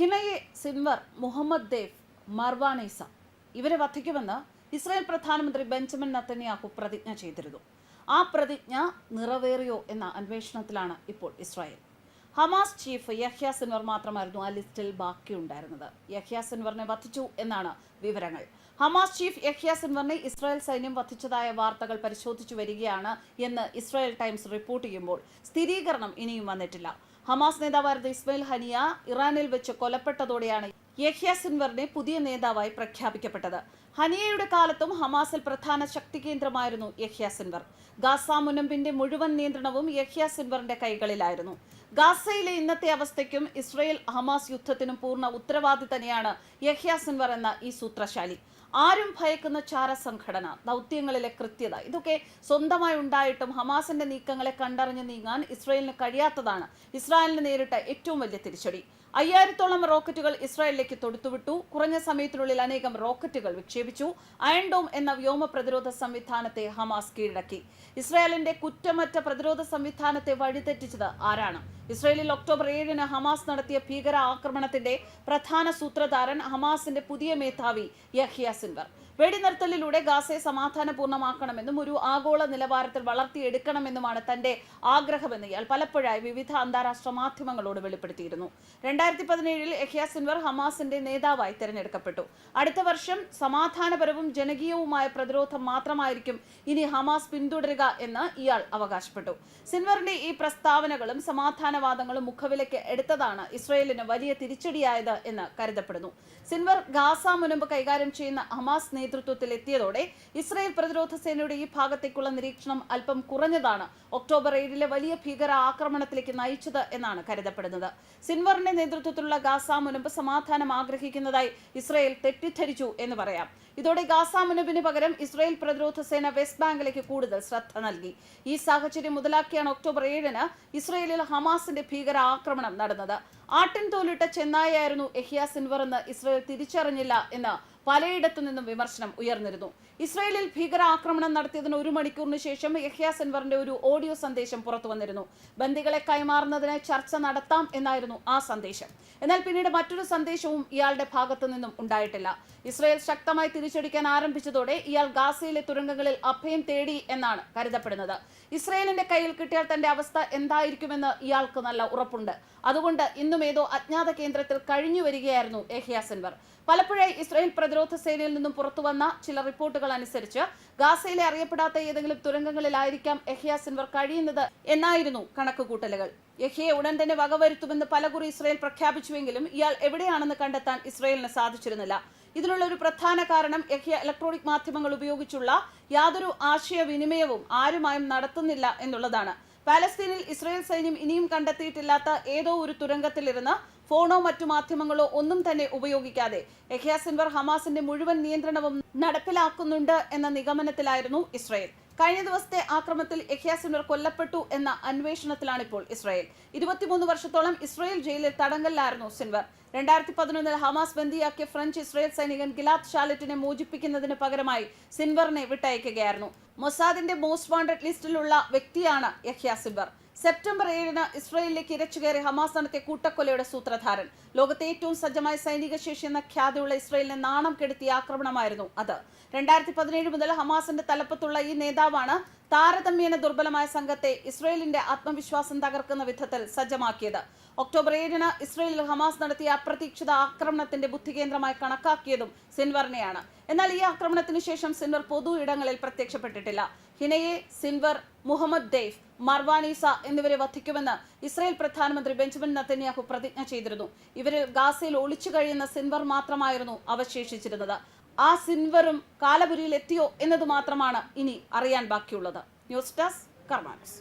ഹിനയെ Sinwar Mohammed Deif മർവാനൈസ ഇവരെ വധിക്കുമെന്ന് ഇസ്രായേൽ പ്രധാനമന്ത്രി ബെഞ്ചമിൻ നത്തന്യാഹു പ്രതിജ്ഞ ചെയ്തിരുന്നു. ആ പ്രതിജ്ഞ നിറവേറിയോ എന്ന അന്വേഷണത്തിലാണ് ഇപ്പോൾ Israel. Hamas chief Yahya Sinwar മാത്രമായിരുന്നു ആ ലിസ്റ്റിൽ ബാക്കിയുണ്ടായിരുന്നത്. യഹ്യ സിൻവറിനെ വധിച്ചു എന്നാണ് വിവരങ്ങൾ. ഹമാസ് ചീഫ് യഹ്യ സിൻവറിനെ ഇസ്രായേൽ സൈന്യം വധിച്ചതായ വാർത്തകൾ പരിശോധിച്ചു വരികയാണ് എന്ന് ഇസ്രായേൽ ടൈംസ് റിപ്പോർട്ട് ചെയ്യുമ്പോൾ സ്ഥിരീകരണം ഇനിയും വന്നിട്ടില്ല. ഹമാസ് നേതാവായിരുന്ന ഇസ്മയിൽ ഹനിയ ഇറാനിൽ വെച്ച് കൊലപ്പെട്ടതോടെയാണ് യഹ്യ സിൻവറിനെ പുതിയ നേതാവായി പ്രഖ്യാപിക്കപ്പെട്ടത്. ഹനിയയുടെ കാലത്തും ഹമാസിൽ പ്രധാന ശക്തി കേന്ദ്രമായിരുന്നു യഹ്യ സിൻവർ. ഗാസ മുനമ്പിന്റെ മുഴുവൻ നിയന്ത്രണവും യഹ്യ സിൻവറിന്റെ കൈകളിലായിരുന്നു. ഗാസയിലെ ഇന്നത്തെ അവസ്ഥയ്ക്കും ഇസ്രയേൽ ഹമാസ് യുദ്ധത്തിനും പൂർണ ഉത്തരവാദി തന്നെയാണ് യഹ്യ സിൻവർ എന്ന ഈ സൂത്രശാലി. ആരും ഭയക്കുന്ന ചാര സംഘടന ദൗത്യങ്ങളിലെ കൃത്യത. ഇതൊക്കെ സ്വന്തമായി ഉണ്ടായിട്ടും ഹമാസിന്റെ നീക്കങ്ങളെ കണ്ടറിഞ്ഞ് നീങ്ങാൻ ഇസ്രായേലിന് കഴിയാത്തതാണ്. ഇസ്രായേലിന് നേരിട്ട ഏറ്റവും വലിയ തിരിച്ചടി. അയ്യായിരത്തോളം റോക്കറ്റുകൾ ഇസ്രായേലിലേക്ക് തൊടുത്തുവിട്ടു. കുറഞ്ഞ സമയത്തിനുള്ളിൽ അനേകം റോക്കറ്റുകൾ വിക്ഷേപിച്ചു. അയൺഡോം എന്ന വ്യോമ പ്രതിരോധ സംവിധാനത്തെ ഹമാസ് കീഴടക്കി. ഇസ്രായേലിന്റെ കുറ്റമറ്റ പ്രതിരോധ സംവിധാനത്തെ വഴിതെറ്റിച്ചത് ആരാണ്? ഇസ്രായേലിൽ ഒക്ടോബർ ഏഴിന് ഹമാസ് നടത്തിയ ഭീകര ആക്രമണത്തിന്റെ പ്രധാന സൂത്രധാരൻ ഹമാസിന്റെ പുതിയ മേധാവി യഹിയ സിൻവർ. വെടിനിർത്തലിലൂടെ ഗാസയെ സമാധാനപൂർണമാക്കണമെന്നും ഒരു ആഗോള നിലവാരത്തിൽ വളർത്തിയെടുക്കണമെന്നുമാണ് തന്റെ ആഗ്രഹമെന്ന് ഇയാൾ പലപ്പോഴായി വിവിധ അന്താരാഷ്ട്ര മാധ്യമങ്ങളോട് വെളിപ്പെടുത്തിയിരുന്നു. രണ്ടായിരത്തി പതിനേഴിൽ എഹ്യാ സിൻവർ ഹമാസിന്റെ നേതാവായി തെരഞ്ഞെടുക്കപ്പെട്ടു. അടുത്ത വർഷം സമാധാനപരവും ജനകീയവുമായ പ്രതിരോധം മാത്രമായിരിക്കും ഇനി ഹമാസ് പിന്തുടരുക എന്ന് ഇയാൾ അവകാശപ്പെട്ടു. സിൻവറിന്റെ ഈ പ്രസ്താവനകളും സമാധാനവാദങ്ങളും മുഖവിലയ്ക്ക് എടുത്തതാണ് ഇസ്രയേലിന് വലിയ തിരിച്ചടിയായത് എന്ന് കരുതപ്പെടുന്നു. സിൻവർ ഗാസ മുനമ്പ് കൈകാര്യം ചെയ്യുന്ന ഹമാസ് നേതൃത്വത്തിൽ എത്തിയതോടെ ഇസ്രയേൽ പ്രതിരോധ സേനയുടെ ഈ ഭാഗത്തേക്കുള്ള നിരീക്ഷണം അല്പം കുറഞ്ഞതാണ്. ഒക്ടോബർ ഏഴിലെ വലിയ ഭീകര ആക്രമണത്തിലേക്ക് നയിച്ചത് എന്നാണ് കരുതപ്പെടുന്നത്. സിൻവറിന്റെ നേതൃത്വത്തിലുള്ള ഗാസ മുനമ്പ് സമാധാനം ആഗ്രഹിക്കുന്നതായി ഇസ്രയേൽ തെറ്റിദ്ധരിച്ചു എന്ന് പറയാം. ഇതോടെ ഗാസ മുനമ്പിന് പകരം ഇസ്രയേൽ പ്രതിരോധ സേന വെസ്റ്റ് ബാങ്കിലേക്ക് കൂടുതൽ ശ്രദ്ധ നൽകി. ഈ സാഹചര്യം മുതലാക്കിയാണ് ഒക്ടോബർ ഏഴിന് ഇസ്രയേലിൽ ഹമാസിന്റെ ഭീകര ആക്രമണം നടന്നത്. ആട്ടിൻ തോലിട്ട ചെന്നായായിരുന്നു എഹിയ സിൻവർ എന്ന് ഇസ്രയേൽ തിരിച്ചറിഞ്ഞില്ല എന്ന് പലയിടത്തു നിന്നും വിമർശനം ഉയർന്നിരുന്നു. ഇസ്രയേലിൽ ഭീകര ആക്രമണം നടത്തിയതിന് ഒരു മണിക്കൂറിന് ശേഷം യഹ്യ സെൻവറിന്റെ ഒരു ഓഡിയോ സന്ദേശം പുറത്തു വന്നിരുന്നു. ബന്ദികളെ കൈമാറുന്നതിന് ചർച്ച നടത്താം എന്നായിരുന്നു ആ സന്ദേശം. എന്നാൽ പിന്നീട് മറ്റൊരു സന്ദേശവും ഇയാളുടെ ഭാഗത്തു നിന്നും ഉണ്ടായിട്ടില്ല. ഇസ്രയേൽ ശക്തമായി തിരിച്ചടിക്കാൻ ആരംഭിച്ചതോടെ ഇയാൾ ഗാസയിലെ തുരങ്കങ്ങളിൽ അഭയം തേടി എന്നാണ് കരുതപ്പെടുന്നത്. ഇസ്രയേലിന്റെ കയ്യിൽ കിട്ടിയാൽ തന്റെ അവസ്ഥ എന്തായിരിക്കുമെന്ന് ഇയാൾക്ക് നല്ല ഉറപ്പുണ്ട്. അതുകൊണ്ട് ഇന്നും ഏതോ അജ്ഞാത കേന്ദ്രത്തിൽ കഴിഞ്ഞു വരികയായിരുന്നു എഹിയ പലപ്പോഴായി ഇസ്രായേൽ പ്രതിരോധ സേനയിൽ നിന്നും പുറത്തുവന്ന ചില റിപ്പോർട്ടുകൾ അനുസരിച്ച് ഗാസയിലെ അറിയപ്പെടാത്ത ഏതെങ്കിലും തുരങ്കങ്ങളിലായിരിക്കാം എഹിയ കഴിയുന്നത് എന്നായിരുന്നു കണക്കുകൂട്ടലുകൾ. യഹിയെ ഉടൻ തന്നെ വകവരുത്തുമെന്ന് പലകുറി ഇസ്രായേൽ പ്രഖ്യാപിച്ചുവെങ്കിലും ഇയാൾ എവിടെയാണെന്ന് കണ്ടെത്താൻ ഇസ്രായേലിന് സാധിച്ചിരുന്നില്ല. ഇതിനുള്ള ഒരു പ്രധാന കാരണം യഹിയ ഇലക്ട്രോണിക് മാധ്യമങ്ങൾ ഉപയോഗിച്ചുള്ള യാതൊരു ആശയവിനിമയവും ആരുമായും നടത്തുന്നില്ല എന്നുള്ളതാണ്. പാലസ്തീനിൽ ഇസ്രായേൽ സൈന്യം ഇനിയും കണ്ടെത്തിയിട്ടില്ലാത്ത ഏതോ ഒരു തുരങ്കത്തിലിരുന്ന് ഫോണോ മറ്റു മാധ്യമങ്ങളോ ഒന്നും തന്നെ ഉപയോഗിക്കാതെ യഹ്യ സിൻവർ ഹമാസിന്റെ മുഴുവൻ നിയന്ത്രണവും നടപ്പിലാക്കുന്നുണ്ട് എന്ന നിഗമനത്തിലായിരുന്നു ഇസ്രായേൽ. കഴിഞ്ഞ ദിവസത്തെ ആക്രമണത്തിൽ യഹ്യ സിൻവർ കൊല്ലപ്പെട്ടു എന്ന അന്വേഷണത്തിലാണ് ഇപ്പോൾ ഇസ്രായേൽ. ഇരുപത്തിമൂന്ന് വർഷത്തോളം ഇസ്രായേൽ ജയിലിൽ തടങ്കലിലായിരുന്നു സിൻവർ. രണ്ടായിരത്തി പതിനൊന്നിൽ ഹമാസ് ബന്ദിയാക്കിയ ഫ്രഞ്ച് ഇസ്രായേൽ സൈനികൻ ഗിലാത്ത് ഷാലറ്റിനെ മോചിപ്പിക്കുന്നതിന് പകരമായി സിൻവറിനെ വിട്ടയക്കുകയായിരുന്നു. മൊസാദിന്റെ മോസ്റ്റ് വാണ്ടഡ് ലിസ്റ്റിലുള്ള വ്യക്തിയാണ് യഹ്യാ സിൻവർ. സെപ്റ്റംബർ ഏഴിന് ഇസ്രായേലിലേക്ക് ഇരച്ചുകയറി ഹമാസ് നടത്തിയ കൂട്ടക്കൊലയുടെ സൂത്രധാരൻ. ലോകത്തെ ഏറ്റവും സജ്ജമായ സൈനിക ശേഷി എന്ന ഖ്യാതിയുള്ള ഇസ്രയേലിനെ നാണം കെടുത്തിയ ആക്രമണമായിരുന്നു അത്. രണ്ടായിരത്തി പതിനേഴ് മുതൽ ഹമാസിന്റെ തലപ്പത്തുള്ള ഈ നേതാവാണ് താരതമ്യേന ദുർബലമായ സംഘത്തെ ഇസ്രയേലിന്റെ ആത്മവിശ്വാസം തകർക്കുന്ന വിധത്തിൽ സജ്ജമാക്കിയത്. ഒക്ടോബർ ഏഴിന് ഇസ്രയേലിൽ ഹമാസ് നടത്തിയ അപ്രതീക്ഷിത ആക്രമണത്തിന്റെ ബുദ്ധികേന്ദ്രമായി കണക്കാക്കിയതും സിൻവറിനെയാണ്. എന്നാൽ ഈ ആക്രമണത്തിന് ശേഷം സിൻവർ പൊതു ഇടങ്ങളിൽ പ്രത്യക്ഷപ്പെട്ടിട്ടില്ല. ഹിനയെ സിൻവർ മുഹമ്മദ് ദേഫ് മർവാനീസ എന്നിവരെ വധിക്കുമെന്ന് ഇസ്രായേൽ പ്രധാനമന്ത്രി ബെഞ്ചമിൻ നത്തന്യാഹു പ്രതിജ്ഞ ചെയ്തിരുന്നു. ഇവരിൽ ഗാസയിൽ ഒളിച്ചു കഴിയുന്ന സിൻവർ മാത്രമായിരുന്നു അവശേഷിച്ചിരുന്നത്. ആ സിൻവറും കാലപുരിയിൽ എത്തിയോ എന്നത് മാത്രമാണ് ഇനി അറിയാൻ ബാക്കിയുള്ളത്. News desk കർമാനസ്.